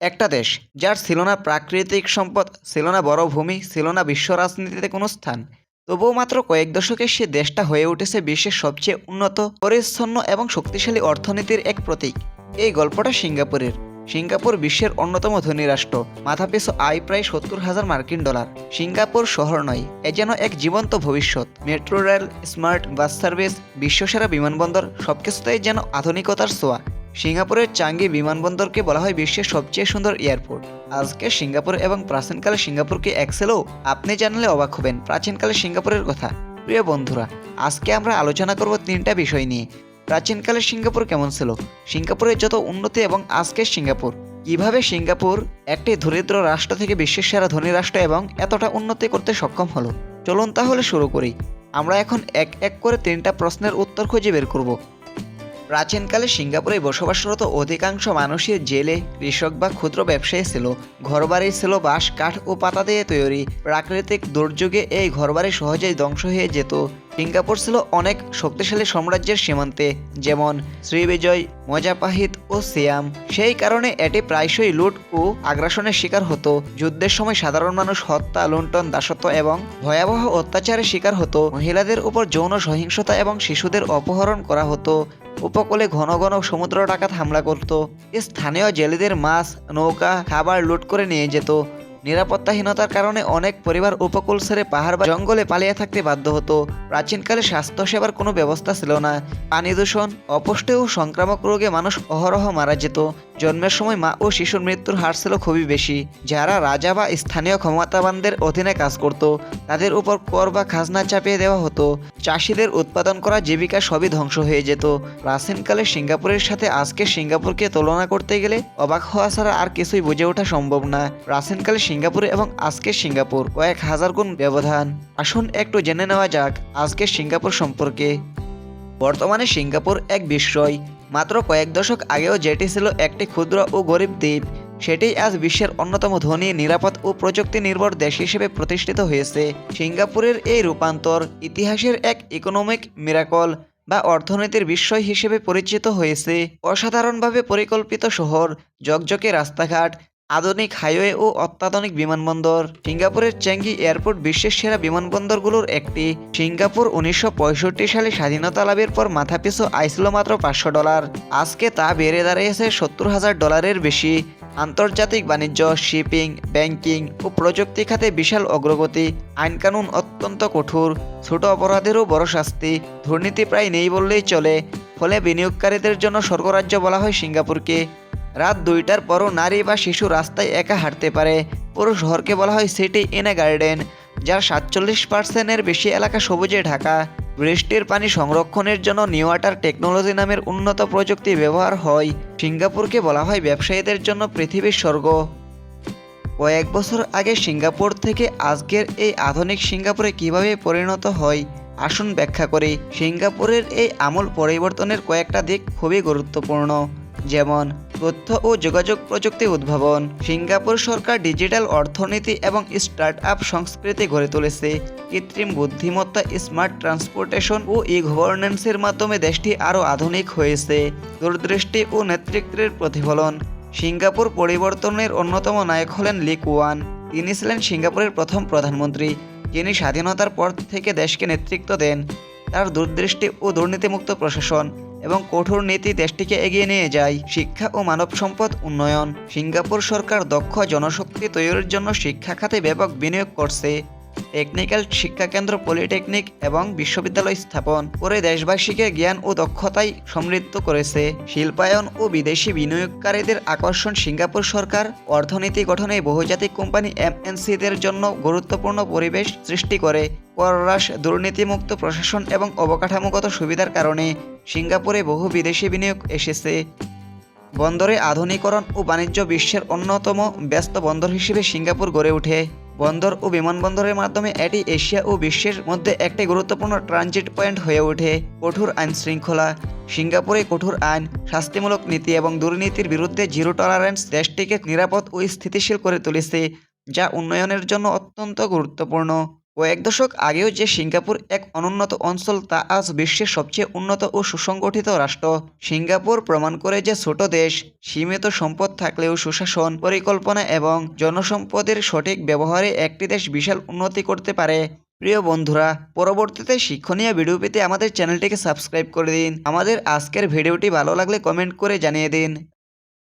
একটা দেশ, যার ছিল না প্রাকৃতিক সম্পদ ছিল না বড় ভূমি ছিল না বিশ্ব রাজনীতিতে কোনো স্থান। তবুও মাত্র কয়েক দশকে সে দেশটা হয়ে উঠেছে বিশ্বের সবচেয়ে উন্নত, পরিচ্ছন্ন এবং শক্তিশালী অর্থনীতির এক প্রতীক। এই গল্পটা সিঙ্গাপুরের। সিঙ্গাপুর বিশ্বের অন্যতম ধনী রাষ্ট্র। মাথাপিছু আয় প্রায় সত্তর হাজার মার্কিন ডলার। সিঙ্গাপুর শহর নয়, এ যেন এক জীবন্ত ভবিষ্যৎ। Metro rail, smart bus service, বিশ্বসেরা বিমানবন্দর, সবকিছুতেই যেন আধুনিকতার ছোঁয়া। সিঙ্গাপুরের চাঙ্গি বিমানবন্দরকে বলা হয় বিশ্বের সবচেয়ে সুন্দর এয়ারপোর্ট। আজকে সিঙ্গাপুর এবং প্রাচীনকালে সিঙ্গাপুরকে এক্সেলও আপনি জানলে অবাক হবেন। প্রাচীনকালে সিঙ্গাপুরের কথা। প্রিয় বন্ধুরা, আজকে আমরা আলোচনা করব তিনটা বিষয় নিয়ে। প্রাচীনকালে সিঙ্গাপুর কেমন ছিল? সিঙ্গাপুরের যত উন্নতি এবং আজকের সিঙ্গাপুর। কীভাবে সিঙ্গাপুর একটি দরিদ্র রাষ্ট্র থেকে বিশ্বের সেরা ধনী রাষ্ট্র এবং এতটা উন্নতি করতে সক্ষম হলো? চলুন তাহলে শুরু করি। আমরা এখন এক এক করে তিনটা প্রশ্নের উত্তর খুঁজে বের করব। প্রাচীনকালে সিঙ্গাপুরে বসবাসরত অধিকাংশ মানুষের জেলে, কৃষক বা ক্ষুদ্র ব্যবসায়ী ছিল। ঘরবাড়ি ছিল বাঁশ, কাঠ ও পাতা দিয়ে তৈরি। প্রাকৃতিক দুর্যোগে এই ঘরবাড়ি সহজেই ধ্বংস হয়ে যেত। সিঙ্গাপুর ছিল অনেক শক্তিশালী সাম্রাজ্যের সীমান্তে, যেমন শ্রীবিজয়, মজাপাহিত ও সিয়াম। সেই কারণে এটি প্রায়শই লুট ও আগ্রাসনের শিকার হতো। যুদ্ধের সময় সাধারণ মানুষ হত্যা, লুণ্ঠন, দাসত্ব এবং ভয়াবহ অত্যাচারের শিকার হতো। মহিলাদের উপর যৌন সহিংসতা এবং শিশুদের অপহরণ করা হতো। উপকূলে ঘন ঘন সমুদ্র ডাকাত হামলা করত। স্থানীয় জেলেদের মাছ, নৌকা, খাবার লুট করে নিয়ে যেত। নিরাপত্তাহীনতার কারণে অনেক পরিবার উপকূল ছেড়ে পাহাড় বা জঙ্গলে পালিয়ে থাকতে বাধ্য হতো। প্রাচীনকালে স্বাস্থ্যসেবার কোনো ব্যবস্থা ছিল না। পানি দূষণ অপুষ্টি ও সংক্রামক রোগে মানুষ অহরহ মারা যেত। জন্মের সময় মা ও শিশুর মৃত্যুর হার ছিল খুবই বেশি। যারা রাজা বা স্থানীয় ক্ষমতাবানদের অধীনে কাজ করত, তাদের উপর কর বা খাজনা চাপিয়ে দেওয়া হতো। চাষিদের উৎপাদন করা জীবিকা সবই ধ্বংস হয়ে যেত। প্রাচীনকালে সিঙ্গাপুরের সাথে আজকে সিঙ্গাপুরকে তুলনা করতে গেলে অবাক হওয়া ছাড়া আর কিছুই বুঝে ওঠা সম্ভব না। প্রাচীনকালে সিঙ্গাপুর এবং আজকের সিঙ্গাপুর কয়েক হাজার গুণ ব্যবধান। আসুন একটু জেনে নেওয়া যাক আজকের সিঙ্গাপুর সম্পর্কে। বর্তমানে সিঙ্গাপুর এক বিস্ময়। মাত্র কয়েক দশক আগেও যেটি ছিল একটি ক্ষুদ্র ও গরিব দ্বীপ, সেটি আজ বিশ্বের অন্যতম ধনী, নিরাপদ ও প্রযুক্তি নির্ভর দেশ হিসেবে প্রতিষ্ঠিত হয়েছে। সিঙ্গাপুরের এই রূপান্তর ইতিহাসের এক ইকোনমিক মিরাকল বা অর্থনীতির বিস্ময় হিসেবে পরিচিত হয়েছে। অসাধারণভাবে পরিকল্পিত শহর জকজকে রাস্তাঘাট আধুনিক হাইওয়ে ও অত্যাধুনিক বিমানবন্দর। সিঙ্গাপুরের চ্যাঙ্গি এয়ারপোর্ট বিশ্বের সেরা বিমানবন্দরগুলোর একটি। সিঙ্গাপুর উনিশশো পঁয়ষট্টি সালে স্বাধীনতা লাভের পর মাথাপিছু আয় ছিল মাত্র পাঁচশো ডলার। আজকে তা বেড়ে দাঁড়িয়েছে সত্তর হাজার ডলারের বেশি। আন্তর্জাতিক বাণিজ্য, শিপিং, ব্যাংকিং ও প্রযুক্তি খাতে বিশাল অগ্রগতি। আইনকানুন অত্যন্ত কঠোর। ছোট অপরাধেরও বড় শাস্তি। দুর্নীতি প্রায় নেই বললেই চলে। ফলে বিনিয়োগকারীদের জন্য স্বর্গরাজ্য বলা হয় সিঙ্গাপুরকে। রাত দুইটার পরও নারী বা শিশু রাস্তায় একা হাঁটতে পারে। পুরো শহরকে বলা হয় সিটি ইন এ গার্ডেন, যার সাতচল্লিশ পার্সেন্টের বেশি এলাকা সবুজে ঢাকা। বৃষ্টির পানি সংরক্ষণের জন্য নিউ ওয়াটার টেকনোলজি নামের উন্নত প্রযুক্তি ব্যবহার হয়। সিঙ্গাপুরকে বলা হয় ব্যবসায়ীদের জন্য পৃথিবীর স্বর্গ। কয়েক বছর আগে সিঙ্গাপুর থেকে আজকের এই আধুনিক সিঙ্গাপুরে কীভাবে পরিণত হয়, আসুন ব্যাখ্যা করি। সিঙ্গাপুরের এই আমূল পরিবর্তনের কয়েকটা দিক খুবই গুরুত্বপূর্ণ, যেমন তথ্য ও যোগাযোগ প্রযুক্তি উদ্ভাবন। সিঙ্গাপুর সরকার ডিজিটাল অর্থনীতি এবং স্টার্ট আপ সংস্কৃতি গড়ে তুলেছে। কৃত্রিম বুদ্ধিমত্তা, স্মার্ট ট্রান্সপোর্টেশন ও ই গভর্নেন্সের মাধ্যমে দেশটি আরও আধুনিক হয়েছে। দূরদৃষ্টি ও নেতৃত্বের প্রতিফলন। সিঙ্গাপুর পরিবর্তনের অন্যতম নায়ক হলেন লিক ওয়ান তিনি ছিলেন সিঙ্গাপুরের প্রথম প্রধানমন্ত্রী, যিনি স্বাধীনতার পর থেকে দেশকে নেতৃত্ব দেন। তার দূরদৃষ্টি ও দুর্নীতিমুক্ত প্রশাসন এবং কঠোর নীতি দেশটিকে এগিয়ে নিয়ে যায়। শিক্ষা ও মানব সম্পদ উন্নয়ন। সিঙ্গাপুর সরকার দক্ষ জনশক্তি তৈরির জন্য শিক্ষা খাতে ব্যাপক বিনিয়োগ করছে। টেকনিক্যাল শিক্ষাকেন্দ্র পলিটেকনিক এবং বিশ্ববিদ্যালয় স্থাপন করে দেশবাসীকে জ্ঞান ও দক্ষতায় সমৃদ্ধ করেছে। শিল্পায়ন ও বিদেশি বিনিয়োগকারীদের আকর্ষণ সিঙ্গাপুর সরকার অর্থনীতি গঠনে বহুজাতিক কোম্পানি এমএনসিদের জন্য গুরুত্বপূর্ণ পরিবেশ সৃষ্টি করে। হ্রাস দুর্নীতিমুক্ত প্রশাসন এবং অবকাঠামোগত সুবিধার কারণে সিঙ্গাপুরে বহু বিদেশি বিনিয়োগ এসেছে। বন্দরে আধুনিকরণ ও বাণিজ্য বিশ্বের অন্যতম ব্যস্ত বন্দর হিসেবে সিঙ্গাপুর গড়ে ওঠে। বন্দর ও বিমানবন্দরের মাধ্যমে এটি এশিয়া ও বিশ্বের মধ্যে একটি গুরুত্বপূর্ণ ট্রানজিট পয়েন্ট হয়ে ওঠে। কঠোর আইন শৃঙ্খলা, সিঙ্গাপুরে কঠোর আইন, শাস্তিমূলক নীতি এবং দুর্নীতির বিরুদ্ধে জিরো টলারেন্স দেশটিকে নিরাপদ ও স্থিতিশীল করে তুলেছে, যা উন্নয়নের জন্য অত্যন্ত গুরুত্বপূর্ণ। কয়েক দশক আগেও যে সিঙ্গাপুর এক অনুন্নত অঞ্চল তা আজ বিশ্বের সবচেয়ে উন্নত ও সুসংগঠিত রাষ্ট্র। সিঙ্গাপুর প্রমাণ করে যে ছোট দেশ, সীমিত সম্পদ থাকলেও সুশাসন, পরিকল্পনা এবং জনসম্পদের সঠিক ব্যবহারে একটি দেশ বিশাল উন্নতি করতে পারে। প্রিয় বন্ধুরা, পরবর্তীতে শিক্ষণীয় ভিডিও পেতে আমাদের চ্যানেলটিকে সাবস্ক্রাইব করে দিন। আমাদের আজকের ভিডিওটি ভালো লাগলে কমেন্ট করে জানিয়ে দিন।